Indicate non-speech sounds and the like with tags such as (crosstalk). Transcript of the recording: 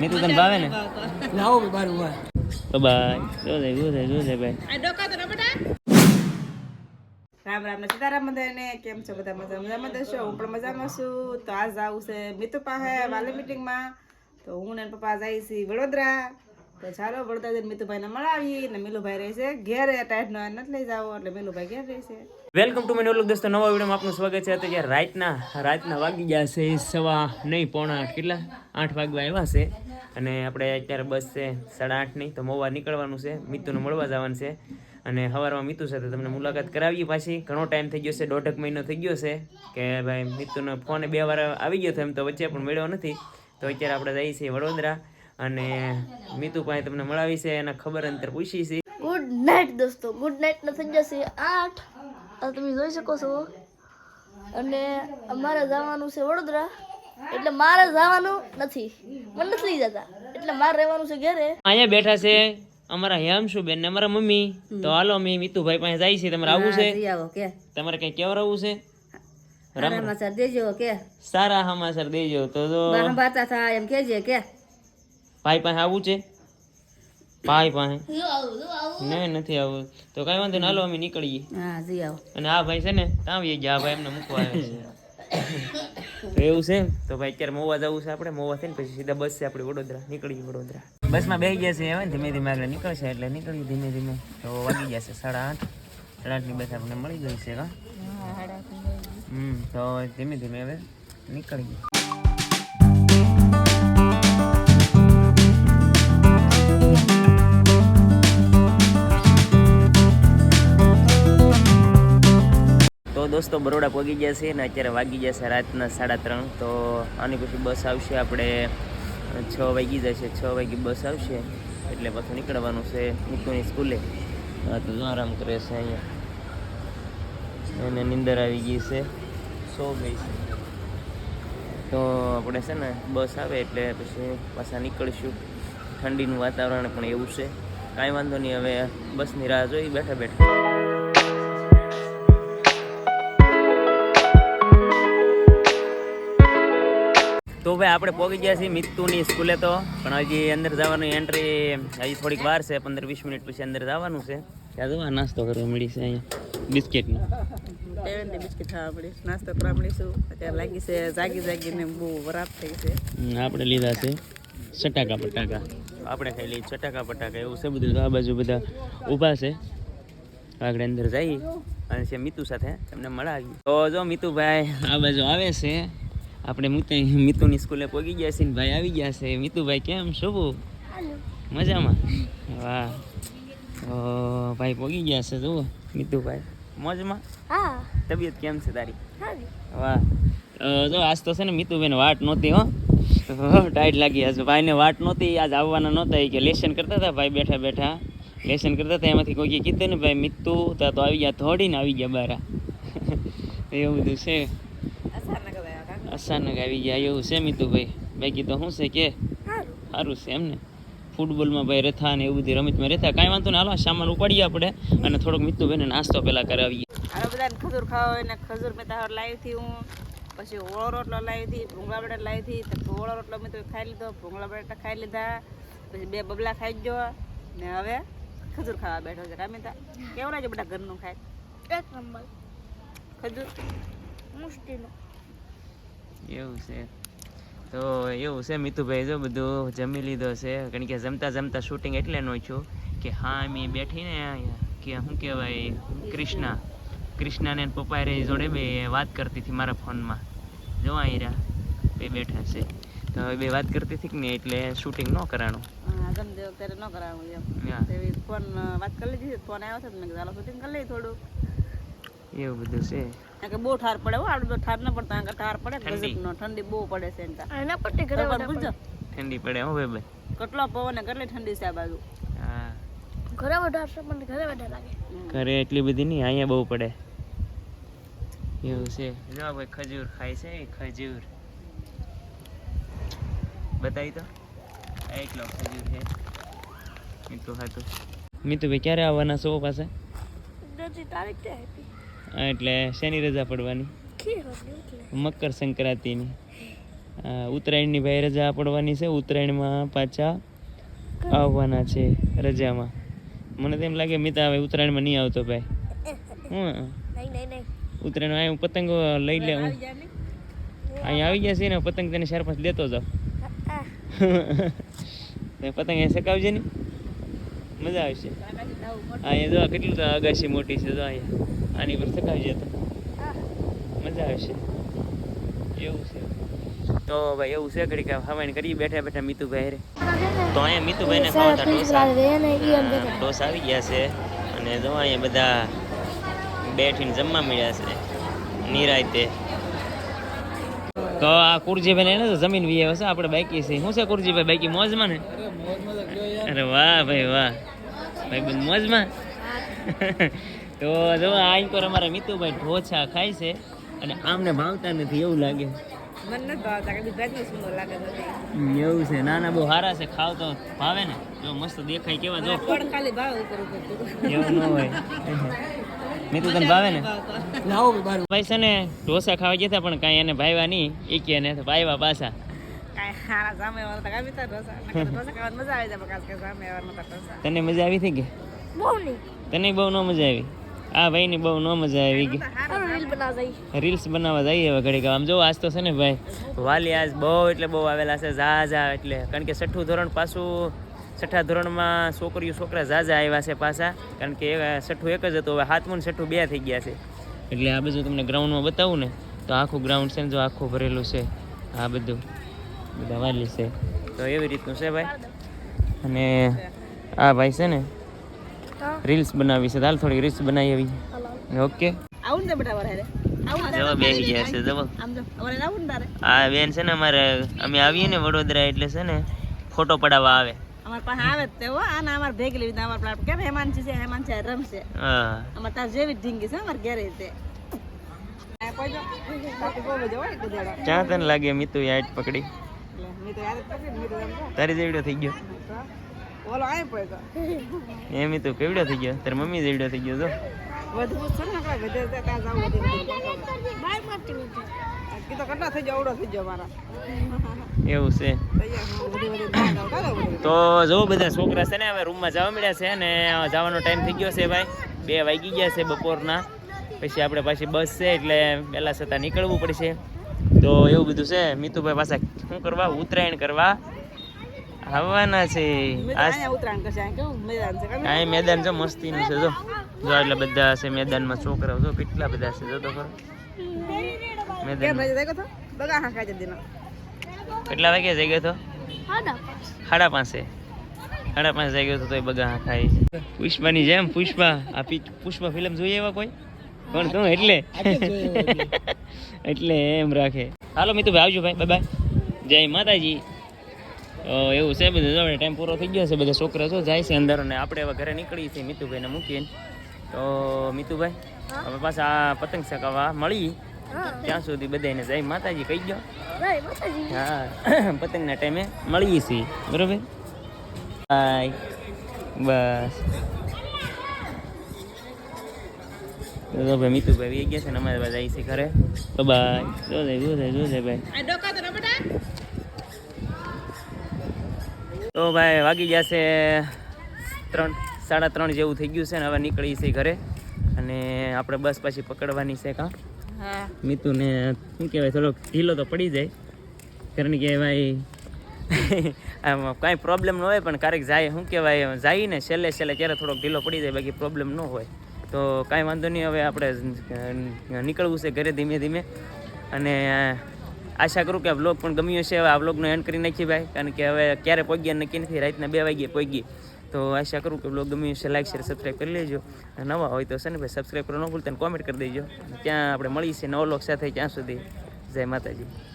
મીતુ તને ભાવે ને. લાવો બારું હોય તો બાય. જો દે જો દે જો દે ભાઈ. રામ રામ ને સીતારામ બધાને. કેમ છો બધા? મજા મજામાં દેશો હું પણ મજામાં છું. તો આજ આવું છે મિત્ર પાસે વાલી મિટિંગમાં તો હું ને પપ્પા જાય છે વડોદરા. તો ચાલો વડોદરા જઈને મિતુભાઈને મળાવી ને મિલુભાઈ રહે છે ઘેર ટાઈટ નો નથી લઈ જાવો, એટલે મિલુભાઈ ઘેર રહેશે. વેલકમ ટુ માય નોલુક દોસ્તો. નવા વિડીયોમાં આપનું સ્વાગત છે. અત્યારે રાતના રાતના વાગી ગયા છે, સવા નહીં, પોણા આઠ કેટલા? આઠ વાગવા આવ્યા છે. અને આપણે અત્યારે બસ છે સાડા આઠની, તો મોવા નીકળવાનું છે. મિતુને મળવા જવાનું છે. અને સવારમાં મિતુ સાથે તમને મુલાકાત કરાવીએ પાછી. ઘણો ટાઈમ થઈ ગયો છે દોઢક મહિનો થઈ ગયો છે કે ભાઈ મિતુનો ફોન બે વાર આવી ગયો હતો એમ તો વચ્ચે પણ મેળવ્યો નથી. તો અત્યારે આપણે જઈએ છીએ વડોદરા. અને મીતુ પાસે તમને મળાવી છે એના ખબર અંતર પૂછી છે. ગુડ નાઇટ દોસ્તો ગુડ નાઇટ ને થઈ જશે. આઠ તમે જોઈ શકો છો. અને અમારે જવાનું છે વડોદરા. એટલે મારે જવાનું નથી. મને નથી લઈ જતા. એટલે મારે રહેવાનું છે ઘરે. અહીંયા બેઠા છે અમારા હેમશુ બેન ને અમારા મમ્મી. તો હાલો અમે મિતુભાઈ પાસે જાય છે. તમારે આવવું છે? તમારે કઈ કેવડાવવું છે? સારા સમાચાર દેજો કે. સારા સમાચાર દેજો. તો તો બાતા થાય એમ કેજે કે. ભાઈ પાસે આવવું છે? ભાઈ પાસે? જો આવું જો આવું. નહીં નથી આવું. તો કઈ વાંધો નહીં હાલો અમે નીકળીએ. હા આવો. અને આ ભાઈ છે ને ત્યાં આવીએ ગયા. આ ભાઈ એમને મૂકવા આવે છે. તો એવું છે તો ભાઈ અત્યારે મોવા જવું છે આપણે. મોવા થઈને પછી સીધા બસ છે આપણે વડોદરા. નીકળીએ વડોદરા. બસમાં બેસી ગયા છે હવે ને ધીમે ધીમે આગળ નીકળશે એટલે નીકળી ધીમે ધીમે. તો વાગી છે સાડા આઠ. સાડા આઠની બસ આપણને મળી ગઈ છે કા હમ તો ધીમે ધીમે હવે નીકળીએ. દોસ્તો બરોડા પહોંચી ગયા છે ને અત્યારે વાગી જશે રાતના સાડા ત્રણ. તો આની પછી બસ આવશે આપણે છ વાગી જશે છ વાગી બસ આવશે. એટલે પાછું નીકળવાનું છે મિતુની સ્કૂલે. તો આરામ કરે છે અહીંયા. એને નિંદર આવી ગઈ છે. સો ગઈ છે. તો આપણે છે ને બસ આવે એટલે પછી પાછા નીકળીશું. ઠંડીનું વાતાવરણ પણ એવું છે. કાંઈ વાંધો નહીં હવે બસની રાહ જોઈ બેઠા બેઠા. તો ભાઈ આપણે પહોંચી ગયા છીએ મિત્તુની સ્કૂલે તો પણ હજી અંદર જવાની એન્ટ્રી હજી થોડીક વાર છે પંદર વીસ મિનિટ પછી અંદર જવાનું છે. ત્યાં જવા નાસ્તો કરવા મળી છે અહીંયા. બિસ્કિટનો. બિસ્કિટ ખાવા નાસ્તો કરવા મળીશું અત્યારે લાગી છે જાગી જાગીને બહુ વરાપ થઈ છે. આપણે લીધા છે ચટાકા પટાકા આપણે ખાઈ લઈએ ચટાકા પટાકા એવું છે? બધું આ બાજુ બધા ઊભા છે. આગળ અંદર જઈએ. અને છે મિતુ સાથે તમને મળાવી તો જો મિતુભાઈ આ બાજુ આવે છે. આપણે મિતુ મિતુની સ્કૂલે પહોંચી ગયા છીએ ને ભાઈ આવી ગયા છે. મિતુભાઈ કેમ? શું મજામાં? વાહ. ભાઈ પહોંચી ગયા છે જુઓ. મિતુભાઈ મોજમાં? હા. તબિયત કેમ છે તારી? વાહ. જો આજ તો છે ને મિતુબેન વાટ નહોતી હો. ટાઈટ લાગી આજે. ભાઈને વાટ નહોતી આજ આવવાના નહોતા. કે લેસન કરતા હતા ભાઈ બેઠા બેઠા. લેસન કરતા હતા એમાંથી કોઈ કીધું ને ભાઈ મિતુ તા તો આવી ગયા થોડીને આવી ગયા બારા. (laughs) એવું બધું છે અચાનક જ આવ્યા કાકા. અચાનક આવી ગયા. એવું છે મિતુભાઈ? બાકી તો શું છે કે? સારું સારું છે એમને. ફૂટબોલમાં ભાઈ રહેતા ને એવું બધી રમતમાં રહેતા. કાંઈ વાંધો ને હાલો સામાન ઉપાડીએ આપણે અને થોડોક મિતુભાઈને નાસ્તો પહેલાં કરાવીએ. હવે બધાને ખજૂર ખાવા હોય ને ખજૂર મેં તાર લાવી હતી હું. પછી ઓળો રોટલો લાવી હતી ભૂંગળા બટાટા લાવી હતી. તો ઓળો રોટલો મેં તો ખાઈ લીધો ભૂંગળા બટાટા ખાઈ લીધા. પછી બે બબલા ખાઈ ગયો. ને હવે ખજૂર ખાવા બેઠો છે. રામિતા કેવું લાગે બધા ઘરનું ખાય? એક નંબર. ખજૂર? મુશ્કેલો. એવું છે. તો એવું છે મિતુભાઈ જો બધું જમી લીધો છે. કારણ કે જમતા જમતા શૂટિંગ એટલે નો છું કે હા મેં બેઠીને અહીંયા કે શું કહેવાય ક્રિષ્ના ક્રિષ્નાને પપ્પા રે જોડે બે વાત કરતી હતી મારા ફોનમાં. જો રહ્યા બે બેઠા છે. તો હવે બે વાત કરતી હતી કે ને એટલે શૂટિંગ ન કરાણું. હા જમતી વખતે ન કરાવું એમ. ફોન વાત કરી લીધી ફોન આવ્યો છે મેં કીધું શૂટિંગ કરી લઈએ થોડું એવું બધું છે. કે બહુ ઠાર પડે હો આપણે તો ઠાર ન પડતા કે ઠાર પડે ગજબનો ઠંડી બહુ પડે છે એના પટ્ટી ઘરે બરાબર ઠંડી પડે હો ભાઈ કેટલો પવન કેટલી ઠંડી છે આ બાજુ. હા. ઘરે વધારે છે મને ઘરે વધારે લાગે. ઘરે એટલી બધી નહીં અહીંયા બહુ પડે. એવું છે. જો ભાઈ ખજૂર ખાય છે ખજૂર. બતાવી તો. એકલો ખજૂર છે. મીઠું ખાતું મિતુ ભાઈ ક્યારે આવવાના છો પાસે તારીખ હતી એટલે શેની રજા પડવાની? મકર સંક્રાંતિની. ઉત્તરાયણની ભાઈ રજા પડવાની છે. ઉત્તરાયણમાં પાછા આવવાના છે રજામાં. મને તેમ લાગે મિતા હવે ઉત્તરાયણમાં નહીં આવતો ભાઈ. હું ઉત્તરાયણ અહીં હું પતંગો લઈ લે હું. અહીંયા આવી ગયા છે ને પતંગ તને ચાર પાંચ લેતો જાઉં. (laughs) પતંગ અહીંયા સકાવજે ને. મજા આવશે. અહીંયા જો કેટલું અગાશી મોટી છે જો અહીંયા. આની પર સકાવજે તો. મજા આવશે. એવું છે. તો ભાઈ એવું છે ઘડી કે હવાઈ કરી બેઠા બેઠા મિતુભાઈ રે તો અહીંયા મીતુભાઈને ખાવાતા ઢોસા. ઢોસા આવી ગયા છે. અને જો અહીંયા બધા બેઠીને જમવા મળ્યા છે. નિરાયતે તો આ કુરજીભાઈ એને તો જમીન વીએ હશે આપણે બાકી છે. શું છે કુરજીભાઈ બાકી મોજમાં ને? અરે વાહ ભાઈ વાહ. ભાઈ બંધ મોજમાં? (laughs) તો જો આ પર અમારા મિતુભાઈ ઢોછા ખાય છે અને આમને ભાવતા નથી એવું લાગે. એવું છે. ના ના બહુ સારા છે ખાવ તો ભાવે ને. જો મસ્ત દેખાય કેવા જો. ખાલી ભાવ ઉપર ઉપર. એવું ન હોય. (laughs) મિતુ તને ભાવે ને? ભાઈ છે ને ઢોસા ખાવા ગયા હતા પણ કાંઈ એને ભાવ્યા નહીં. એ કે ને ભાવ્યા પાછા. નતા તને મજા આવી હતી કે? બહુ નહીં. તને બહુ ન મજા આવી? આ ભાઈ ભાઈની બહુ ન મજા આવી ગઈ રીલ્સ બનાવવા જઈએ હવે ઘડીક. આમ જો આજ તો છે ને ભાઈ વાલી આજ બહુ એટલે બહુ આવેલા છે ઝા ઝા એટલે. કારણ કે છઠ્ઠું ધોરણ પાછું છઠ્ઠા ધોરણમાં છોકરીઓ છોકરા ઝાઝા આવ્યા છે પાછા. કારણ કે છઠ્ઠું એક જ હતું હવે હાથમું છઠ્ઠું બે થઈ ગયા છે. એટલે આ બધું તમને ગ્રાઉન્ડમાં બતાવું ને તો આખું ગ્રાઉન્ડ છે ને જો આખું ભરેલું છે. આ બધું બધા વાલી છે. તો એવી રીતનું છે ભાઈ. અને આ ભાઈ છે ને રીલ્સ બનાવી છે. હાલ થોડી રીલ્સ બનાવી આવી. ઓકે. આવું ને બધા જવા બેસી ગયા છે જવા. આ બેન છે ને અમારે અમે આવીએ ને વડોદરા એટલે છે ને ફોટો પડાવવા આવે. અમાર પાસે આવે જ તે હો. આને અમાર ભેગી લેવી અમાર પ્લાટ કેમ હેમાનસી છે હેમાનસી આ રમશે હા. અમાર તાર જેવી જ ઢીંગી છે અમાર ઘેરે જો ગુદેડો ક્યાં તને લાગે મિતુ યાદ પકડી? જ. તારી જેવડો થઈ ગયો. ઓલો આય પડ્યો એ મિતુ કેવડો થઈ ગયો? તારી મમ્મી જેવડો થઈ ગયો તો. વધુ છે ને આપણે વધે છે ત્યાં જવું વધે કીધો કેટલા થઈ જાવ અવડો થઈ જાવ મારા. એવું છે. ના તો જો બધા છોકરા છે ને હવે રૂમમાં જવા મળ્યા છે અને જવાનો ટાઈમ થઈ ગયો છે ભાઈ. બે વાગી ગયા છે બપોરના. પછી આપણે પાછી બસ છે એટલે પહેલા છતાં નીકળવું પડશે. તો એવું બધું છે. મિતુભાઈ પાછા શું કરવા? ઉત્તરાયણ કરવા. આવવાના છે. આ મેદાન છે? મસ્તી આ છે મસ્તીનું છે જો. જો એટલે બધા છે મેદાનમાં છોકરાઓ જો કેટલા બધા છે જો તો ખરો. મેદાન બગા હા ખાઈ કેટલા વાગે જઈ ગયો તો? હા ના સાડા પાંચે. સાડા પાંચ જઈ ગયો તો તોય બધા ખાય છે પુષ્પાની જેમ પુષ્પા આ પુષ્પા ફિલ્મ જોઈએ એવા કોઈ? કોણ તું? એટલે? (laughs) એટલે એમ રાખે. હાલો મિતુભાઈ આવજો ભાઈ. બાય. જય માતાજી. એવું છે બધું હવે ટાઈમ પૂરો થઈ ગયો છે બધા છોકરા જો જાય છે અંદર અને આપણે હવે ઘરે નીકળીએ છીએ મિતુભાઈને મૂકીને. તો મિતુભાઈ હવે પાછા આ પતંગ ચકાવવા મળી. ત્યાં સુધી બધાને જય માતાજી કહી ગયો હા (coughs) પતંગના ટાઈમે મળીએ છીએ. બરોબર? બાય. બસ. તો ભાઈ મિતુભાઈ વી ગયા છે ને અમારે બધા છે ઘરે. તો બાય. જો જાય જો જાય જો જાય ભાઈ. તો ભાઈ વાગી ગયા છે ત્રણ સાડા ત્રણ જેવું થઈ ગયું છે ને હવે નીકળી છે ઘરે. અને આપણે બસ પાછી પકડવાની છે કાં? હા. મિતુને શું કહેવાય થોડોક ઢીલો તો પડી જાય. કારણ કે ભાઈ આમ કાંઈ પ્રોબ્લેમ ન હોય પણ ક્યારેક જાય શું કહેવાય જાય ને છેલ્લે છેલ્લે ત્યારે થોડોક ઢીલો પડી જાય બાકી પ્રોબ્લેમ ન હોય. તો કાંઈ વાંધો નહીં હવે આપણે નીકળવું છે ઘરે ધીમે ધીમે. અને આશા કરું કે વ્લોગ પણ ગમ્યો છે હવે આ વ્લોગનો એન્ડ કરી નાખીએ ભાઈ. કારણ કે હવે ક્યારે પહોંચ્યા નક્કી નથી. રાતના બે વાગ્યે પહોંચી તો આશા કરું કે બ્લોગ ગમ્યું હશે. લાઈક શેર સબસ્ક્રાઈબ કરી લેજો. નવા હોય તો છે ને ભાઈ સબસ્ક્રાઈબ કરો ન ભૂલતા કોમેન્ટ કરી દેજો. ત્યાં આપણે મળીએ છીએ નવો લોક સાથે. ત્યાં સુધી જય માતાજી.